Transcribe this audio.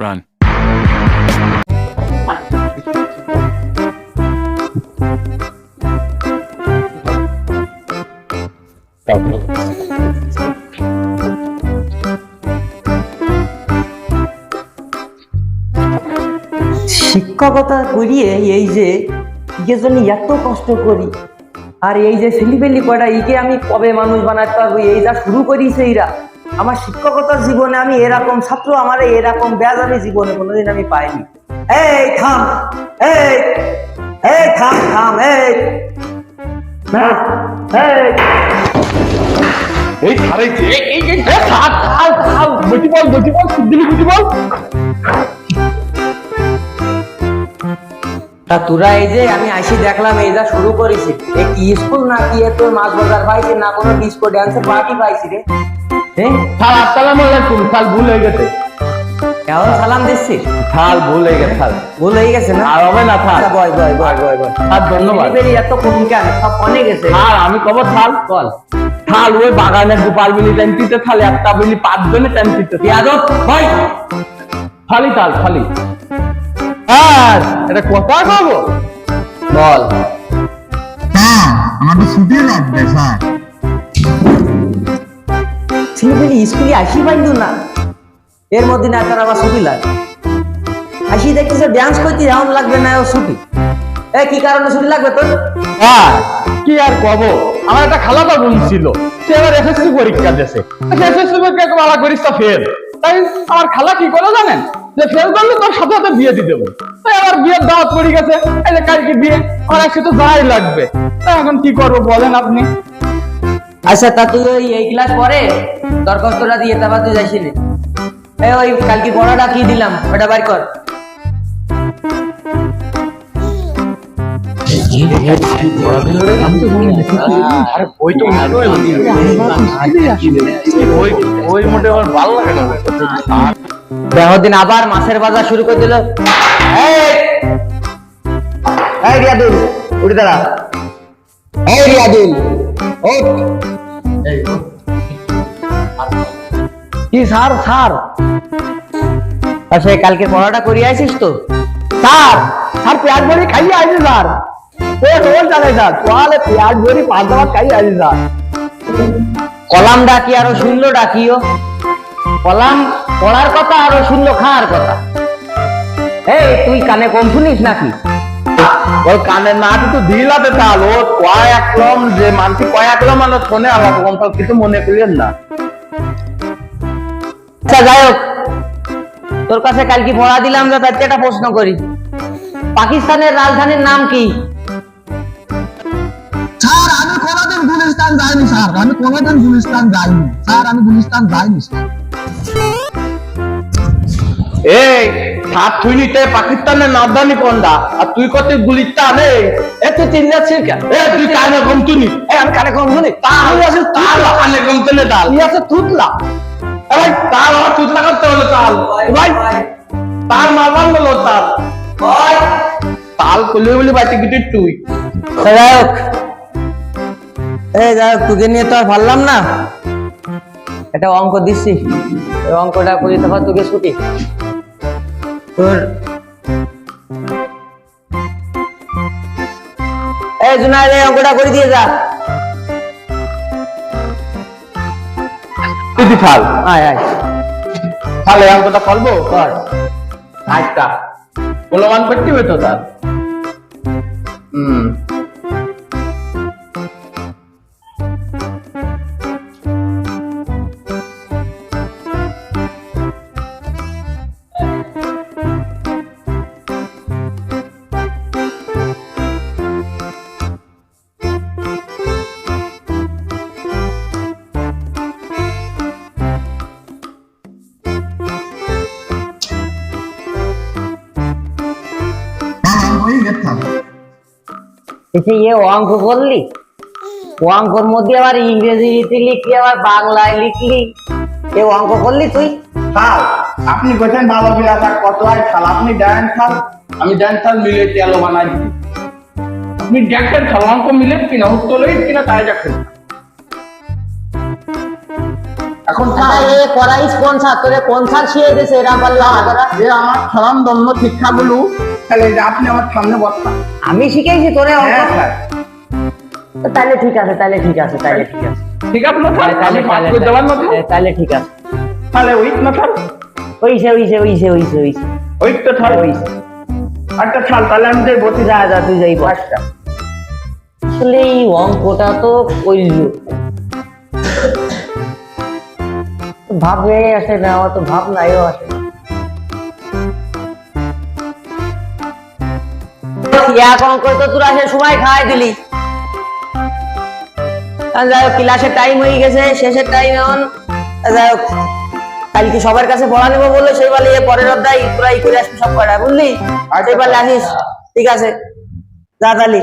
Run. শিক্ষকতা করিয়ে এই যে ইকে জন্য এত কষ্ট করি, আর এই যে ছেলিপেলি কয়টা ইকে আমি কবে মানুষ বানাতে পারব এই যা শুরু করিছে এরা আমার শিক্ষকতার জীবনে আমি এরকম ছাত্র আমার এরকম ব্যাজ আমি জীবনে কোনোদিন আমি পাইনি। এই থাম এই এই থাম থাম এই। এই এই এই এই এই বল বল বুঝি বল। তা তোরা এই যে আমি আসি দেখলাম এই যা শুরু করেছি এ কি স্কুল না কি তোর মাছ বাজার পাইছি না কোনো ডিস্কো ড্যান্সের পার্টি পাইছি রে? হ্যাঁ স্যার আসসালামু আলাইকুম স্যার ভুল হয়ে গেছে। কেমন সালাম দিচ্ছিস স্যার ভুল হয়ে গেছে স্যার ভুল হয়ে গেছে না? আর হবে না স্যার আচ্ছা, বয় বয় বয় বয় বয়। ধন্যবাদ। ডেলিভারি এত কম কেন সব অনেক গেছে। স্যার আমি কব থাল। বল। থাল ওই বাগানে গোপাল মিলি টেন্টিতে থাল একটা মিলি পাঁচজনে টেন্টিতে ইয়াদব ভাই খালি তাল খালি। স্যার এটা কথা খাব বল। আমার তো ছুটি লাগবে স্যার। ছেলেপেলে স্কুলে আসি পাইতো না। এর মধ্যে না তার আবার ছুটি লাগে। আসি দেখতেছে ডান্স করতে যেমন লাগবে না ও ছুটি। এ, কি কারণে ছুটি লাগবে তোর? স্যার কি আর কব? আমার একটা খালাতো বোন ছিল। সে এবার এসএসসি পরীক্ষা দিয়েছে। এসএসসি পরীক্ষা ভালো করিস তা ফেল। তাই আমার খালা কি করে জানেন? যে ফেল করলে তোর সাথে সাথে বিয়ে দিয়ে দেবো। তাই আবার বিয়ের দাওয়াত পড়ে গেছে। এই যে কালকে বিয়ে আমার তো যাই লাগবে। তাই এখন কি করব বলেন আপনি? আচ্ছা তা তুই ওই এই ক্লাস পরে দরখাস্তটা দিয়ে তারপর তুই যাইছি এই ওই কালকে পড়াটা কি দিলাম, ওটা বাইর কর। আবার মাছের বাজার শুরু করে দিল। রিয়াদুল, উঠে দাঁড়া। রিয়াদুল কি আচ্ছা কালকে পড়াটা করিয়ে তো? পেঁয়াজ খাইয়ে জানে তাহলে পেঁয়াজ পাঁচ দাবার খাইয়ে কলাম ডাকি, আরও শূন্য ডাকিও। কলাম পড়ার কথা, আরও শূন্য খাওয়ার কথা। এই, তুই কানে কম শুনিস নাকি? নাটি তো দিলাতে তাল লম যে মানসি মানে তাও কিছু মনে করিলেন না। আচ্ছা যাই হোক তোর কাছে কালকে পড়া দিলাম যে তার একটা প্রশ্ন করি। পাকিস্তানের রাজধানীর নাম কি? স্যার আমি কোনোদিন গুলিস্তান যাইনি স্যার। আমি কোনোদিন গুলিস্তান যাইনি। স্যার আমি গুলিস্তান যাইনি স্যার। এই সাত তুই নিতে পাকিস্তানের নামদানি কোনটা আর তুই কত এ তুই চিন্তাচ্ছিস কেন? এ তুই কানে কম তুনি এই আমি কানে কম তাল। আছে কানে কম তুলে তুই আছে তুতলা এ ভাই আমার তুতলা করতে হলো তাল ভাই তাল মারবার হলো তাল তাল খুলে বলে বাটি গিটে তুই। তা যাই হোক। এই যাই হোক তোকে নিয়ে তো আর পারলাম না। এটা অঙ্ক দিচ্ছি। এই অঙ্কটা করি তারপর তোকে ছুটি। তোর এই জুনাইদ এই অঙ্কটা করে দিয়ে যা। তুই থাল আয় আয়। তাহলে অঙ্কটা করব? কর। আজটা অনুমান করতে হবে তো তার? হুম। অঙ্ক করলি? অঙ্কর মধ্যে আবার ইংরেজিতে লিখলি আবার বাংলায় লিখলি। এ অঙ্ক করলি তুই? আপনি বলছেন ভালো কত হয় খাল? আপনি দেন খাল আমি দেন খাল মিলে তেলো বানাই আপনি দেখেন খাল অঙ্ক মিলে কিনা উত্তর কিনা তাই দেখেন। এখন এ করাইস কোন স্যার তোরে কোন স্যার শিয়ে দিয়েছে এরা পারলে আমার আমার স্বনামধন্য শিক্ষাগুলো তাহলে আপনি আমার সামনে বসতাম আমি শিখেছি তোরে অঙ্ক হ্যাঁ স্যার। তাহলে ঠিক আছে তাহলে ঠিক আছে তাহলে ঠিক আছে। ঠিক আছে না স্যার? তাহলে তাহলে করে দেওয়ার মতো। তাহলে ঠিক আছে। তাহলে উইক না স্যার? ওইসে ওইসে ওইসে ওইসে ওইসে। উইক তো স্যার। ওইসে। আচ্ছা স্যার তাহলে আমি যে বসে। যা যা তুই যাই বস। আচ্ছা। আসলে এই অঙ্কটা তো কইল ভাব হয়ে আসে না আমার তো ভাব নাইও আসে না। এক করে তো তোরা সে সময় খাওয়াই দিলি। যাই হোক ক্লাসের টাইম হয়ে গেছে শেষের টাইম এখন। যাই হোক কালকে সবার কাছে পড়া নেব বলল সেই বলে পরের অধ্যায় তোরা ই করে আসবি সব কটা বুঝলি? সেই বলে আসিস ঠিক আছে। যা তালি।